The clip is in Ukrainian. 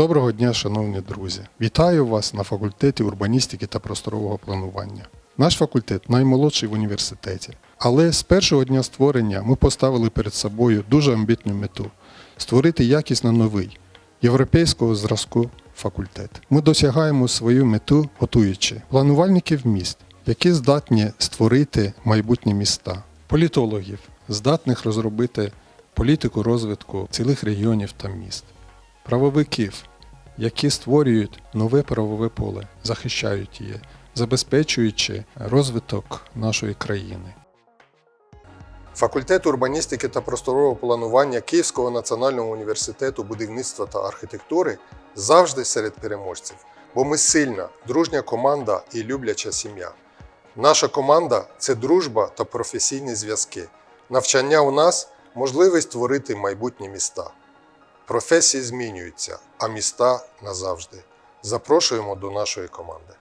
Доброго дня, шановні друзі! Вітаю вас на факультеті урбаністики та просторового планування. Наш факультет наймолодший в університеті, але з першого дня створення ми поставили перед собою дуже амбітну мету створити якісно новий європейського зразку факультет. Ми досягаємо свою мету, готуючи планувальників міст, які здатні створити майбутні міста, політологів, здатних розробити політику розвитку цілих регіонів та міст, правовиків, які створюють нове правове поле, захищають її, забезпечуючи розвиток нашої країни. Факультет урбаністики та просторового планування Київського національного університету будівництва та архітектури завжди серед переможців, бо ми сильна, дружня команда і любляча сім'я. Наша команда це дружба та професійні зв'язки. Навчання у нас можливість створити майбутні міста. Професії змінюються, а міста назавжди. Запрошуємо до нашої команди.